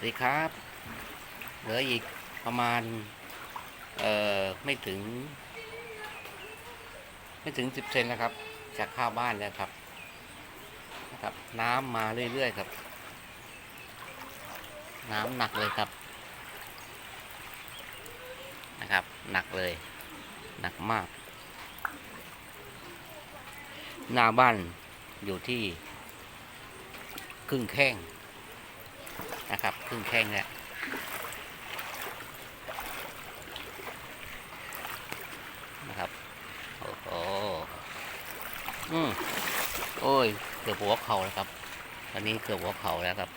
สวัสดีครับ เหลืออีกประมาณ เอ่อ ไม่ถึง ไม่ถึงสิบเซนแล้วครับ จากข้าวบ้านแล้วครับนะครับ น้ำมาเรื่อยๆครับ น้ำหนักเลยครับ นะครับ หนักเลย หนักมาก หน้าบ้านอยู่ที่ ครึ่งแข้ง นะครับครึ่งแข้งแล้วนะครับโอ้โหอืมโอ้ยเกือบหัวเข่าแล้วครับตอนนี้เกือบหัวเข่าแล้วครับ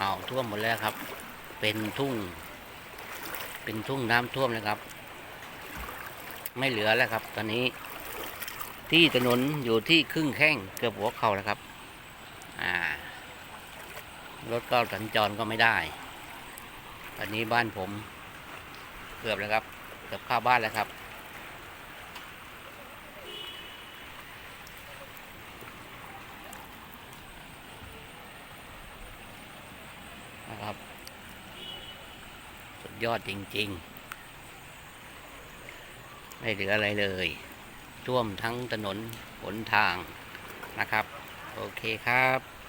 อ้าวท่วมหมดแล้วครับ เป็นทุ่ง เป็นทุ่งน้ำท่วมเลยครับ ไม่เหลือแล้วครับ ตอนนี้ ที่ถนนอยู่ที่ครึ่งแข้งเกือบหัวเข่าแล้วครับ อ่ารถก็สัญจรก็ไม่ได้ ตอนนี้บ้านผมเกือบแล้วครับ เกือบเข้าบ้านแล้วครับนะครับ ยอดจริง ๆ ไม่เหลืออะไรเลยท่วมทั้งถนนหนทางนะครับ โอเคครับ